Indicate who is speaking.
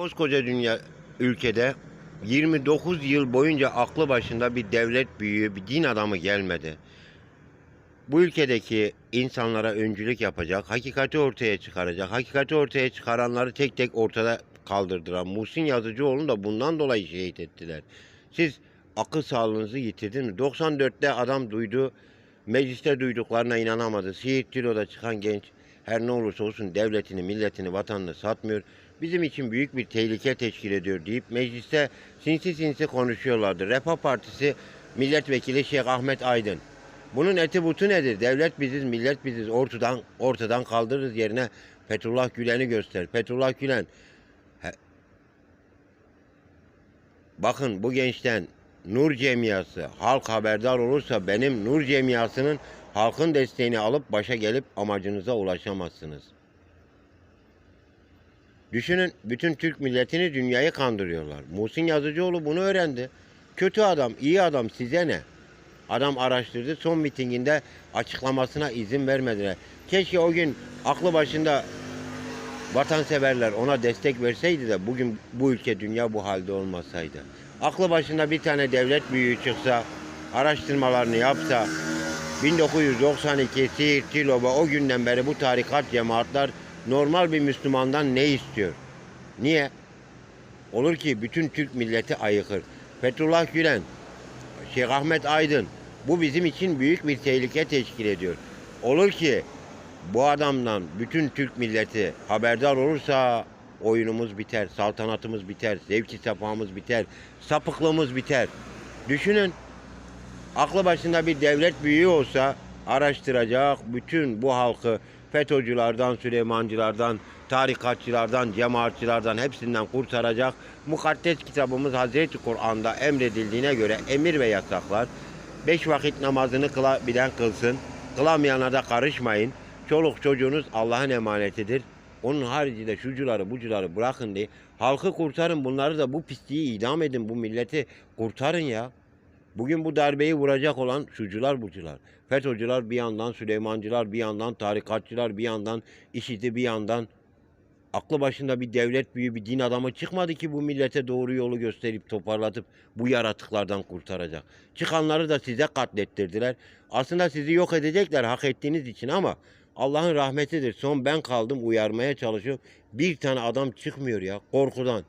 Speaker 1: Koskoca dünya ülkede 29 yıl boyunca aklı başında bir devlet büyüğü, bir din adamı gelmedi. Bu ülkedeki insanlara öncülük yapacak, hakikati ortaya çıkaracak, hakikati ortaya çıkaranları tek tek ortada kaldırdılar. Muhsin Yazıcıoğlu'nu da bundan dolayı şehit ettiler. Siz akıl sağlığınızı yitirdiniz mi? 94'te adam duydu, mecliste duyduklarına inanamadı. Siirt Tilo'da çıkan genç her ne olursa olsun devletini, milletini, vatanını satmıyor. Bizim için büyük bir tehlike teşkil ediyor deyip mecliste sinsi sinsi konuşuyorlardı. Refah Partisi milletvekili Şeyh Ahmet Aydın. Bunun eti butu nedir? Devlet biziz, millet biziz. Ortadan ortadan kaldırırız yerine Fethullah Gülen'i göster. Fethullah Gülen He- Bakın bu gençten Nur Cemiyası halk haberdar olursa benim Nur Cemiyası'nın halkın desteğini alıp başa gelip amacınıza ulaşamazsınız. Düşünün bütün Türk milletini dünyayı kandırıyorlar. Muhsin Yazıcıoğlu bunu öğrendi. Kötü adam, iyi adam size ne? Adam araştırdı. Son mitinginde açıklamasına izin vermediler. Keşke o gün aklı başında vatanseverler ona destek verseydi de bugün bu ülke dünya bu halde olmasaydı. Aklı başında bir tane devlet büyüğü çıksa, araştırmalarını yapsa, 1992 Siirt, Tiloba o günden beri bu tarikat cemaatler normal bir Müslümandan ne istiyor? Niye? Olur ki bütün Türk milleti ayıkır. Fethullah Gülen, Şeyh Ahmet Aydın bu bizim için büyük bir tehlike teşkil ediyor. Olur ki bu adamdan bütün Türk milleti haberdar olursa oyunumuz biter, saltanatımız biter, zevki sefamız biter, sapıklığımız biter. Düşünün aklı başında bir devlet büyüğü olsa araştıracak bütün bu halkı FETÖ'cülerden, Süleymancılardan, tarikatçılardan, cemaatçılardan hepsinden kurtaracak. Mukaddes kitabımız Hazreti Kur'an'da emredildiğine göre emir ve yasaklar. Beş vakit namazını kılabilen kılsın. Kılamayana da karışmayın. Çoluk çocuğunuz Allah'ın emanetidir. Onun haricinde şucuları bucuları bırakın diye. Halkı kurtarın bunları da bu pisliği idam edin. Bu milleti kurtarın ya. Bugün bu darbeyi vuracak olan şucular bucular. FETÖ'cüler bir yandan, Süleymancılar bir yandan, tarikatçılar bir yandan, IŞİD'i bir yandan. Aklı başında bir devlet büyüğü, bir din adamı çıkmadı ki bu millete doğru yolu gösterip toparlatıp bu yaratıklardan kurtaracak. Çıkanları da size katlettirdiler. Aslında sizi yok edecekler hak ettiğiniz için ama Allah'ın rahmetidir. Son ben kaldım uyarmaya çalışıyorum. Bir tane adam çıkmıyor ya korkudan.